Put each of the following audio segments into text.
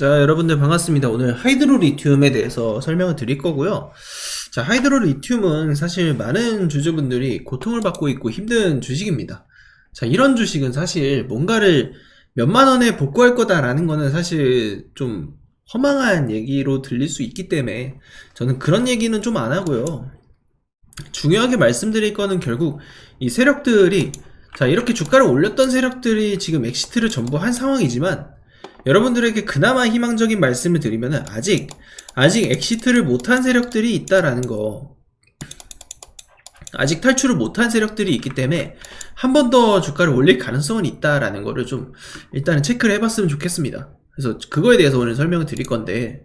자, 여러분들 반갑습니다. 오늘 하이드로 리튬에 대해서 설명을 드릴 거고요. 자, 하이드로 리튬은 사실 많은 주주분들이 고통을 받고 있고 힘든 주식입니다. 자, 이런 주식은 사실 뭔가를 몇만 원에 복구할 거다라는 거는 사실 좀 허망한 얘기로 들릴 수 있기 때문에 저는 그런 얘기는 좀 안 하고요. 중요하게 말씀드릴 거는 결국 이 세력들이 자, 이렇게 주가를 올렸던 세력들이 지금 엑시트를 전부 한 상황이지만 여러분들에게 그나마 희망적인 말씀을 드리면은 아직 아직 엑시트를 못한 세력들이 있다라는 거 아직 탈출을 못한 세력들이 있기 때문에 한 번 더 주가를 올릴 가능성은 있다라는 거를 좀 일단은 체크를 해봤으면 좋겠습니다. 그래서 그거에 대해서 오늘 설명을 드릴 건데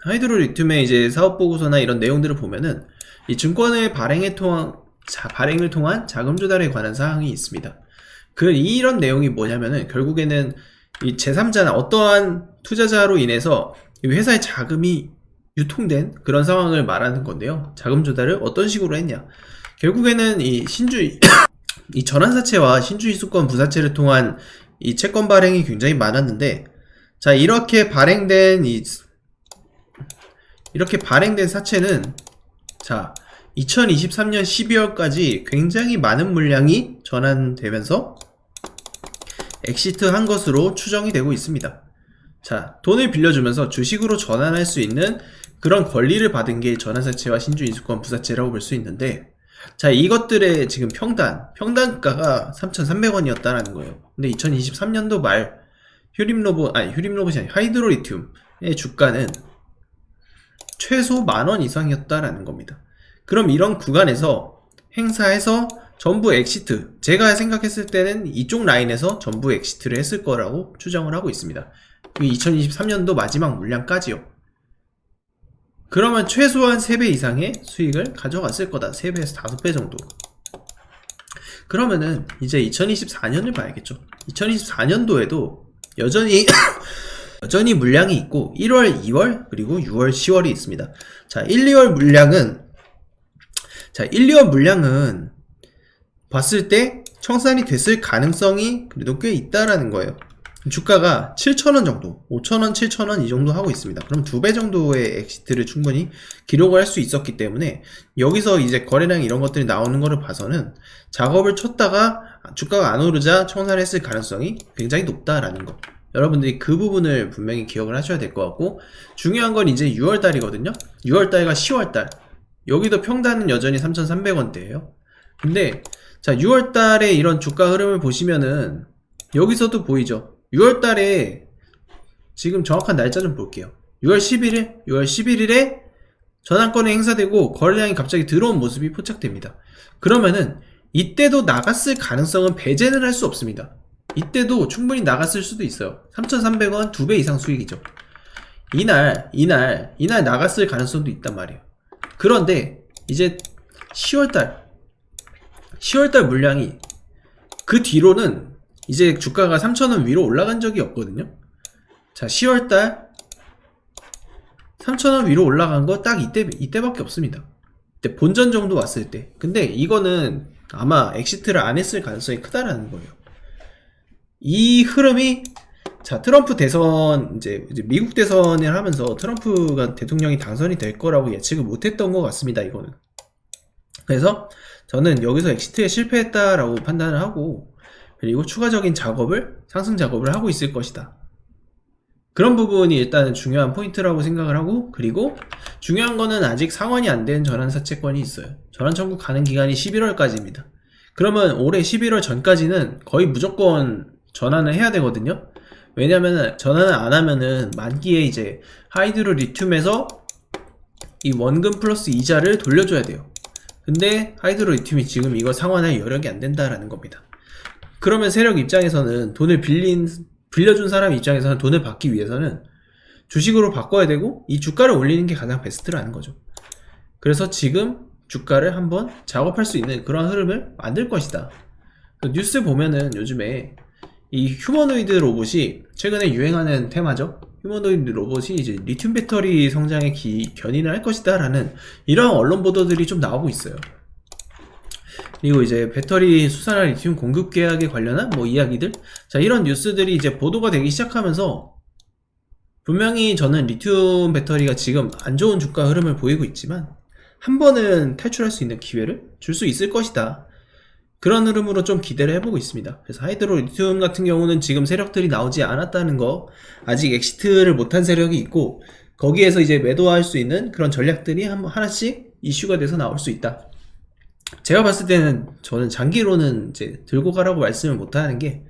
하이드로 리튬의 이제 사업 보고서나 이런 내용들을 보면은 이 증권의 발행에 통한 자, 발행을 통한 자금 조달에 관한 사항이 있습니다. 그 이런 내용이 뭐냐면은 결국에는 이 제3자나 어떠한 투자자로 인해서 이 회사의 자금이 유통된 그런 상황을 말하는 건데요. 자금 조달을 어떤 식으로 했냐. 결국에는 이 신주 이 전환사채와 신주이수권 부사채를 통한 이 채권 발행이 굉장히 많았는데 자 이렇게 발행된 이 이렇게 발행된 사채는 자 2023년 12월까지 굉장히 많은 물량이 전환되면서 엑시트 한 것으로 추정이 되고 있습니다. 자, 돈을 빌려주면서 주식으로 전환할 수 있는 그런 권리를 받은 게 전환사채와 신주인수권 부사채라고 볼 수 있는데, 자, 이것들의 지금 평단, 평단가가 3,300원이었다라는 거예요. 근데 2023년도 말, 휴림로봇, 아니, 휴림로봇이 아니, 하이드로리튬의 주가는 최소 만 원 이상이었다라는 겁니다. 그럼 이런 구간에서 행사해서 전부 엑시트. 제가 생각했을 때는 이쪽 라인에서 전부 엑시트를 했을 거라고 추정을 하고 있습니다. 2023년도 마지막 물량까지요. 그러면 최소한 3배 이상의 수익을 가져갔을 거다. 3배에서 5배 정도. 그러면은 이제 2024년을 봐야겠죠. 2024년도에도 여전히 여전히 물량이 있고 1월, 2월 그리고 6월, 10월이 있습니다. 자, 1, 2월 물량은 자, 1, 2월 물량은 봤을 때 청산이 됐을 가능성이 그래도 꽤 있다라는 거예요. 주가가 7,000원 정도, 5,000원, 7,000원 이 정도 하고 있습니다. 그럼 두 배 정도의 엑시트를 충분히 기록을 할 수 있었기 때문에 여기서 이제 거래량 이런 것들이 나오는 거를 봐서는 작업을 쳤다가 주가가 안 오르자 청산을 했을 가능성이 굉장히 높다라는 거. 여러분들이 그 부분을 분명히 기억을 하셔야 될 것 같고 중요한 건 이제 6월 달이거든요. 6월 달과 10월 달 여기도 평단은 여전히 3,300원대예요. 근데 자 6월달에 이런 주가 흐름을 보시면은 여기서도 보이죠. 6월달에 지금 정확한 날짜 좀 볼게요. 6월 11일, 6월 11일에 전환권이 행사되고 거래량이 갑자기 들어온 모습이 포착됩니다. 그러면은 이때도 나갔을 가능성은 배제는 할 수 없습니다. 이때도 충분히 나갔을 수도 있어요. 3,300원 2배 이상 수익이죠. 이날, 이날, 이날 나갔을 가능성도 있단 말이에요. 그런데 이제 10월달, 10월달 물량이 그 뒤로는 이제 주가가 3,000원 위로 올라간 적이 없거든요. 자, 10월달 3,000원 위로 올라간 거 딱 이때, 이때밖에 없습니다. 이때 본전 정도 왔을 때. 근데 이거는 아마 엑시트를 안 했을 가능성이 크다라는 거예요. 이 흐름이 자 트럼프 대선 이제, 이제 미국 대선을 하면서 트럼프가 대통령이 당선이 될 거라고 예측을 못했던 것 같습니다. 이거는 그래서 저는 여기서 엑시트에 실패했다라고 판단을 하고 그리고 추가적인 작업을 상승 작업을 하고 있을 것이다. 그런 부분이 일단 중요한 포인트라고 생각을 하고 그리고 중요한 거는 아직 상환이 안 된 전환사채권이 있어요. 전환 청구 가는 기간이 11월까지입니다. 그러면 올해 11월 전까지는 거의 무조건 전환을 해야 되거든요. 왜냐면 전환을 안 하면은 만기에 이제 하이드로 리튬에서 이 원금 플러스 이자를 돌려줘야 돼요. 근데 하이드로 리튬이 지금 이거 상환할 여력이 안 된다라는 겁니다. 그러면 세력 입장에서는 돈을 빌린 빌려준 사람 입장에서는 돈을 받기 위해서는 주식으로 바꿔야 되고 이 주가를 올리는 게 가장 베스트라는 거죠. 그래서 지금 주가를 한번 작업할 수 있는 그런 흐름을 만들 것이다. 그 뉴스 보면은 요즘에 이 휴머노이드 로봇이 최근에 유행하는 테마죠. 휴머노이드 로봇이 이제 리튬 배터리 성장에 기, 견인을 할 것이다 라는 이런 언론 보도들이 좀 나오고 있어요. 그리고 이제 배터리 수산화 리튬 공급 계약에 관련한 뭐 이야기들 자 이런 뉴스들이 이제 보도가 되기 시작하면서 분명히 저는 리튬 배터리가 지금 안 좋은 주가 흐름을 보이고 있지만 한 번은 탈출할 수 있는 기회를 줄 수 있을 것이다. 그런 흐름으로 좀 기대를 해보고 있습니다. 그래서 하이드로 리튬 같은 경우는 지금 세력들이 나오지 않았다는 거, 아직 엑시트를 못한 세력이 있고, 거기에서 이제 매도할 수 있는 그런 전략들이 한, 하나씩 이슈가 돼서 나올 수 있다. 제가 봤을 때는 저는 장기로는 이제 들고 가라고 말씀을 못 하는 게,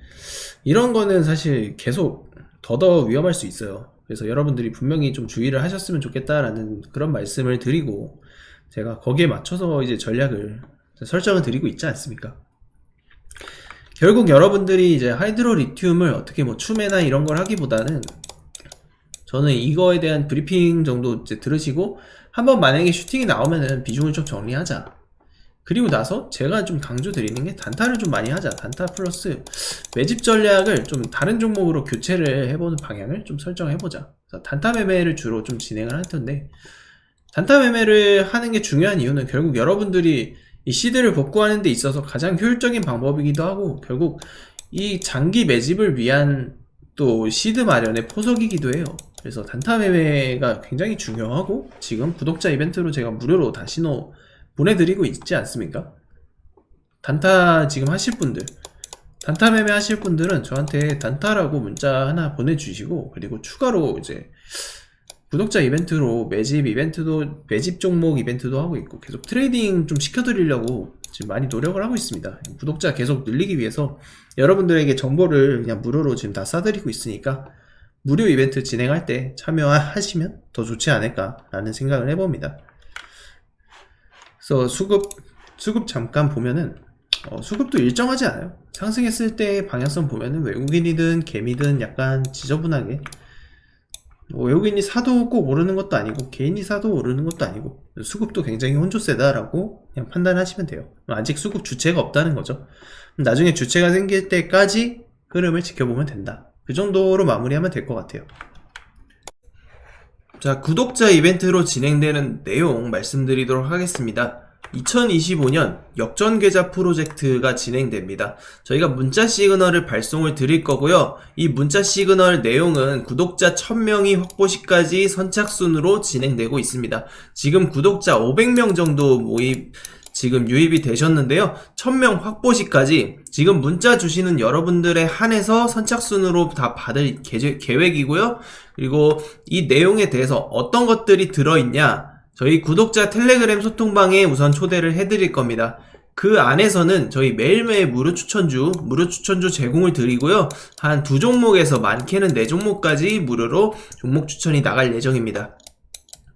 이런 거는 사실 계속 더더 위험할 수 있어요. 그래서 여러분들이 분명히 좀 주의를 하셨으면 좋겠다라는 그런 말씀을 드리고, 제가 거기에 맞춰서 이제 전략을 설정을 드리고 있지 않습니까? 결국 여러분들이 이제 하이드로 리튬을 어떻게 뭐 추매나 이런 걸 하기보다는 저는 이거에 대한 브리핑 정도 이제 들으시고 한번 만약에 슈팅이 나오면은 비중을 좀 정리하자. 그리고 나서 제가 좀 강조 드리는 게 단타를 좀 많이 하자. 단타 플러스 매집 전략을 좀 다른 종목으로 교체를 해보는 방향을 좀 설정해보자. 단타 매매를 주로 좀 진행을 할 텐데 단타 매매를 하는 게 중요한 이유는 결국 여러분들이 이 시드를 복구하는 데 있어서 가장 효율적인 방법이기도 하고 결국 이 장기 매집을 위한 또 시드 마련의 포석이기도 해요. 그래서 단타 매매가 굉장히 중요하고 지금 구독자 이벤트로 제가 무료로 다시노 보내드리고 있지 않습니까? 단타 지금 하실 분들 단타 매매 하실 분들은 저한테 단타라고 문자 하나 보내주시고 그리고 추가로 이제 구독자 이벤트로 매집 이벤트도 매집 종목 이벤트도 하고 있고 계속 트레이딩 좀 시켜드리려고 지금 많이 노력을 하고 있습니다. 구독자 계속 늘리기 위해서 여러분들에게 정보를 그냥 무료로 지금 다 싸드리고 있으니까 무료 이벤트 진행할 때 참여하시면 더 좋지 않을까라는 생각을 해봅니다. 그래서 수급 수급 잠깐 보면은 어, 수급도 일정하지 않아요. 상승했을 때 방향성 보면은 외국인이든 개미든 약간 지저분하게 뭐 외국인이 사도 꼭 오르는 것도 아니고 개인이 사도 오르는 것도 아니고 수급도 굉장히 혼조세다라고 그냥 판단하시면 돼요. 아직 수급 주체가 없다는 거죠. 나중에 주체가 생길 때까지 흐름을 지켜보면 된다. 그 정도로 마무리하면 될 것 같아요. 자, 구독자 이벤트로 진행되는 내용 말씀드리도록 하겠습니다. 2025년 역전 계좌 프로젝트가 진행됩니다. 저희가 문자 시그널을 발송을 드릴 거고요. 이 문자 시그널 내용은 구독자 1000명이 확보 시까지 선착순으로 진행되고 있습니다. 지금 구독자 500명 정도 모입 지금 유입이 되셨는데요. 1000명 확보 시까지 지금 문자 주시는 여러분들의 한해서 선착순으로 다 받을 계- 계획이고요. 그리고 이 내용에 대해서 어떤 것들이 들어있냐 저희 구독자 텔레그램 소통방에 우선 초대를 해드릴 겁니다. 그 안에서는 저희 매일매일 무료 추천주, 무료 추천주 제공을 드리고요. 한 두 종목에서 많게는 네 종목까지 무료로 종목 추천이 나갈 예정입니다.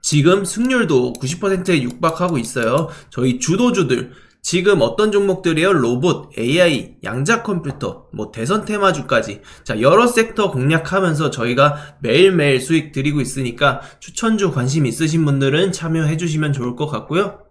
지금 승률도 90%에 육박하고 있어요. 저희 주도주들, 지금 어떤 종목들이에요? 로봇, AI, 양자 컴퓨터, 뭐 대선 테마주까지. 자, 여러 섹터 공략하면서 저희가 매일매일 수익 드리고 있으니까 추천주 관심 있으신 분들은 참여해 주시면 좋을 것 같고요.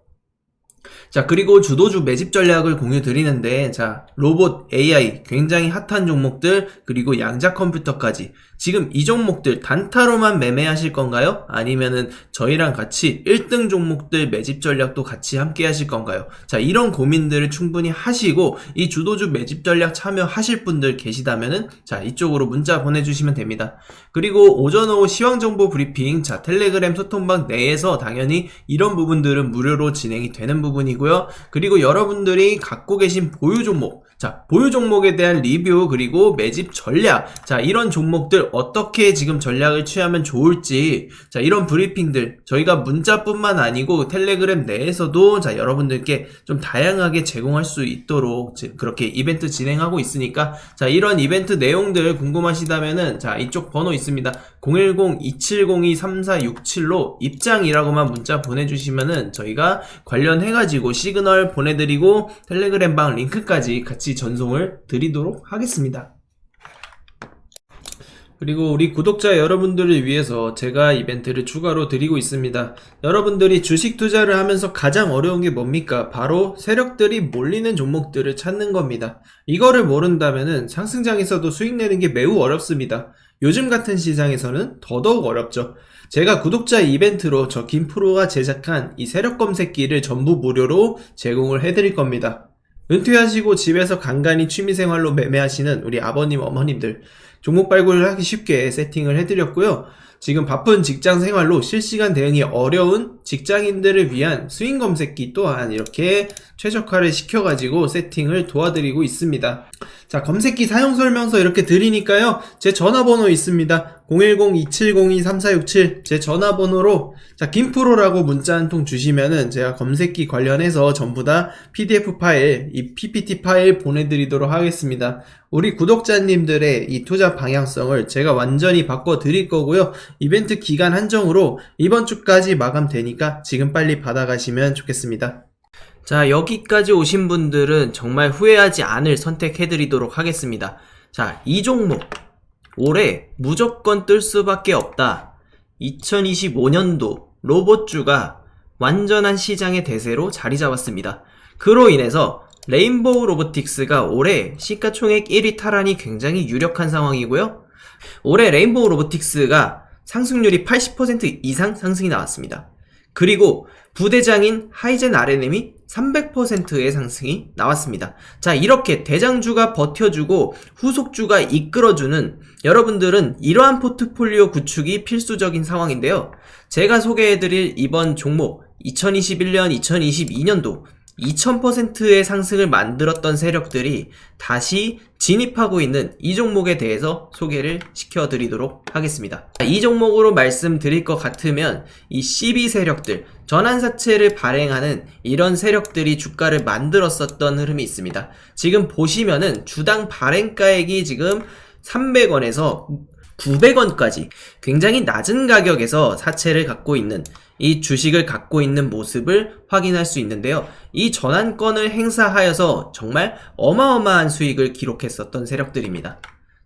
자, 그리고 주도주 매집 전략을 공유 드리는데, 자, 로봇, AI, 굉장히 핫한 종목들, 그리고 양자 컴퓨터까지. 지금 이 종목들 단타로만 매매하실 건가요? 아니면은 저희랑 같이 1등 종목들 매집 전략도 같이 함께 하실 건가요? 자, 이런 고민들을 충분히 하시고, 이 주도주 매집 전략 참여하실 분들 계시다면은, 자, 이쪽으로 문자 보내주시면 됩니다. 그리고 오전 오후 시황 정보 브리핑, 자, 텔레그램 소통방 내에서 당연히 이런 부분들은 무료로 진행이 되는 부분이고 요. 그리고 여러분들이 갖고 계신 보유 종목, 자, 보유 종목에 대한 리뷰, 그리고 매집 전략, 자, 이런 종목들 어떻게 지금 전략을 취하면 좋을지, 자, 이런 브리핑들, 저희가 문자뿐만 아니고 텔레그램 내에서도, 자, 여러분들께 좀 다양하게 제공할 수 있도록, 지- 그렇게 이벤트 진행하고 있으니까, 자, 이런 이벤트 내용들 궁금하시다면은, 자, 이쪽 번호 있습니다. 010-2702-3467로 입장이라고만 문자 보내주시면은, 저희가 관련해가지고 시그널 보내드리고, 텔레그램 방 링크까지 같이 전송을 드리도록 하겠습니다. 그리고 우리 구독자 여러분들을 위해서 제가 이벤트를 추가로 드리고 있습니다. 여러분들이 주식 투자를 하면서 가장 어려운 게 뭡니까? 바로 세력들이 몰리는 종목들을 찾는 겁니다. 이거를 모른다면은 상승장에서도 수익 내는 게 매우 어렵습니다. 요즘 같은 시장에서는 더더욱 어렵죠. 제가 구독자 이벤트로 저 김프로가 제작한 이 세력 검색기를 전부 무료로 제공을 해드릴 겁니다. 은퇴하시고 집에서 간간히 취미생활로 매매하시는 우리 아버님, 어머님들 종목 발굴을 하기 쉽게 세팅을 해드렸고요. 지금 바쁜 직장 생활로 실시간 대응이 어려운 직장인들을 위한 스윙 검색기 또한 이렇게 최적화를 시켜가지고 세팅을 도와드리고 있습니다. 자, 검색기 사용 설명서 이렇게 드리니까요. 제 전화번호 있습니다. 010-2702-3467 제 전화번호로 자, 김프로라고 문자 한 통 주시면은 제가 검색기 관련해서 전부 다 PDF 파일, 이 PPT 파일 보내드리도록 하겠습니다. 우리 구독자님들의 이 투자 방향성을 제가 완전히 바꿔 드릴 거고요. 이벤트 기간 한정으로 이번 주까지 마감되니까 지금 빨리 받아가시면 좋겠습니다. 자, 여기까지 오신 분들은 정말 후회하지 않을 선택해드리도록 하겠습니다. 자, 이 종목. 올해 무조건 뜰 수밖에 없다. 2025년도 로봇주가 완전한 시장의 대세로 자리 잡았습니다. 그로 인해서 레인보우 로보틱스가 올해 시가총액 1위 탈환이 굉장히 유력한 상황이고요. 올해 레인보우 로보틱스가 상승률이 80% 이상 상승이 나왔습니다. 그리고 부대장인 하이젠 RNM이 300%의 상승이 나왔습니다. 자, 이렇게 대장주가 버텨주고 후속주가 이끌어주는 여러분들은 이러한 포트폴리오 구축이 필수적인 상황인데요. 제가 소개해드릴 이번 종목 2021년, 2022년도 2000%의 상승을 만들었던 세력들이 다시 진입하고 있는 이 종목에 대해서 소개를 시켜드리도록 하겠습니다. 이 종목으로 말씀드릴 것 같으면 이 CB 세력들, 전환사채를 발행하는 이런 세력들이 주가를 만들었었던 흐름이 있습니다. 지금 보시면은 주당 발행가액이 지금 300원에서 900원까지 굉장히 낮은 가격에서 사채를 갖고 있는 이 주식을 갖고 있는 모습을 확인할 수 있는데요. 이 전환권을 행사하여서 정말 어마어마한 수익을 기록했었던 세력들입니다.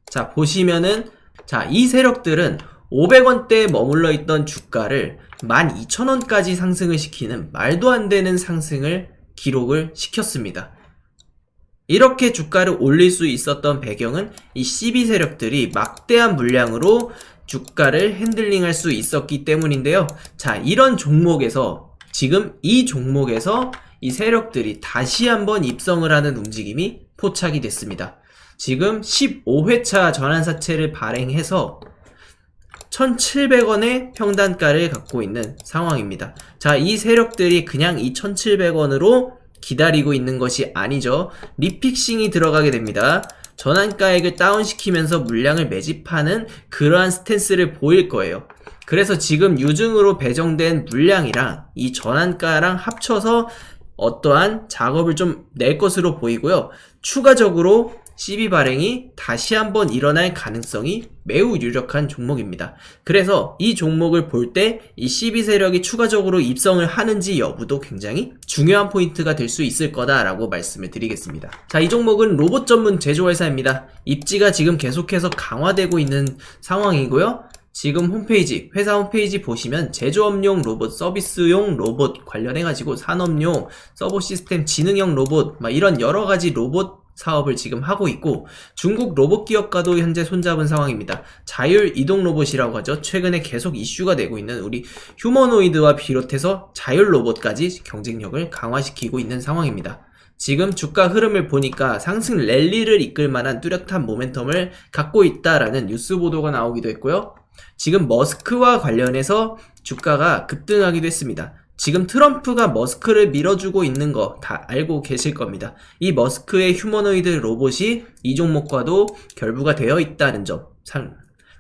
자, 보시면은, 자, 이 세력들은 500원대에 머물러 있던 주가를 12,000원까지 상승을 시키는 말도 안 되는 상승을 기록을 시켰습니다. 이렇게 주가를 올릴 수 있었던 배경은 이 CB 세력들이 막대한 물량으로 주가를 핸들링할 수 있었기 때문인데요. 자, 이런 종목에서 지금 이 종목에서 이 세력들이 다시 한번 입성을 하는 움직임이 포착이 됐습니다. 지금 15회차 전환사채를 발행해서 1,700원의 평단가를 갖고 있는 상황입니다. 자, 이 세력들이 그냥 이 1,700원으로 기다리고 있는 것이 아니죠. 리픽싱이 들어가게 됩니다. 전환가액을 다운시키면서 물량을 매집하는 그러한 스탠스를 보일 거예요. 그래서 지금 유증으로 배정된 물량이랑 이 전환가랑 합쳐서 어떠한 작업을 좀 낼 것으로 보이고요. 추가적으로 CB 발행이 다시 한번 일어날 가능성이 매우 유력한 종목입니다. 그래서 이 종목을 볼 때 이 CB 세력이 추가적으로 입성을 하는지 여부도 굉장히 중요한 포인트가 될 수 있을 거다라고 말씀을 드리겠습니다. 자, 이 종목은 로봇 전문 제조회사입니다. 입지가 지금 계속해서 강화되고 있는 상황이고요. 지금 홈페이지, 회사 홈페이지 보시면 제조업용 로봇, 서비스용 로봇 관련해가지고 산업용, 서버 시스템 지능형 로봇, 막 이런 여러 가지 로봇 사업을 지금 하고 있고 중국 로봇 기업과도 현재 손잡은 상황입니다. 자율 이동 로봇이라고 하죠. 최근에 계속 이슈가 되고 있는 우리 휴머노이드와 비롯해서 자율 로봇까지 경쟁력을 강화시키고 있는 상황입니다. 지금 주가 흐름을 보니까 상승 랠리를 이끌 만한 뚜렷한 모멘텀을 갖고 있다라는 뉴스 보도가 나오기도 했고요. 지금 머스크와 관련해서 주가가 급등하기도 했습니다. 지금 트럼프가 머스크를 밀어주고 있는 거 다 알고 계실 겁니다. 이 머스크의 휴머노이드 로봇이 이 종목과도 결부가 되어 있다는 점 참,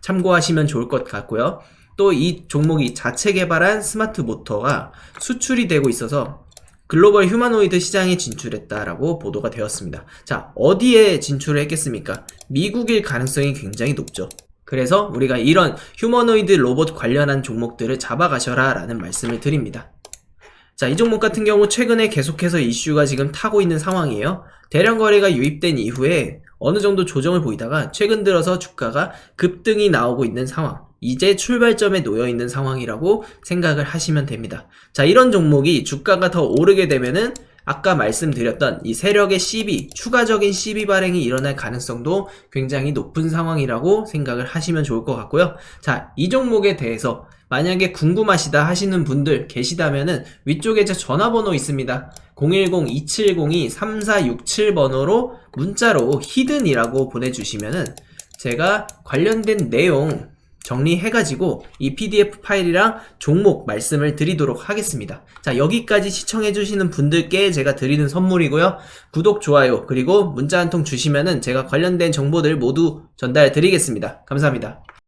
참고하시면 좋을 것 같고요. 또 이 종목이 자체 개발한 스마트 모터가 수출이 되고 있어서 글로벌 휴머노이드 시장에 진출했다라고 보도가 되었습니다. 자, 어디에 진출을 했겠습니까? 미국일 가능성이 굉장히 높죠. 그래서 우리가 이런 휴머노이드 로봇 관련한 종목들을 잡아가셔라 라는 말씀을 드립니다. 자, 이 종목 같은 경우 최근에 계속해서 이슈가 지금 타고 있는 상황이에요. 대량 거래가 유입된 이후에 어느 정도 조정을 보이다가 최근 들어서 주가가 급등이 나오고 있는 상황. 이제 출발점에 놓여 있는 상황이라고 생각을 하시면 됩니다. 자, 이런 종목이 주가가 더 오르게 되면은 아까 말씀드렸던 이 세력의 CB, 추가적인 CB 발행이 일어날 가능성도 굉장히 높은 상황이라고 생각을 하시면 좋을 것 같고요. 자, 이 종목에 대해서 만약에 궁금하시다 하시는 분들 계시다면은 위쪽에 제 전화번호 있습니다. 010-2702-3467번호로 문자로 히든이라고 보내주시면은 제가 관련된 내용 정리해가지고 이 PDF 파일이랑 종목 말씀을 드리도록 하겠습니다. 자, 여기까지 시청해주시는 분들께 제가 드리는 선물이고요. 구독, 좋아요, 그리고 문자 한 통 주시면은 제가 관련된 정보들 모두 전달 드리겠습니다. 감사합니다.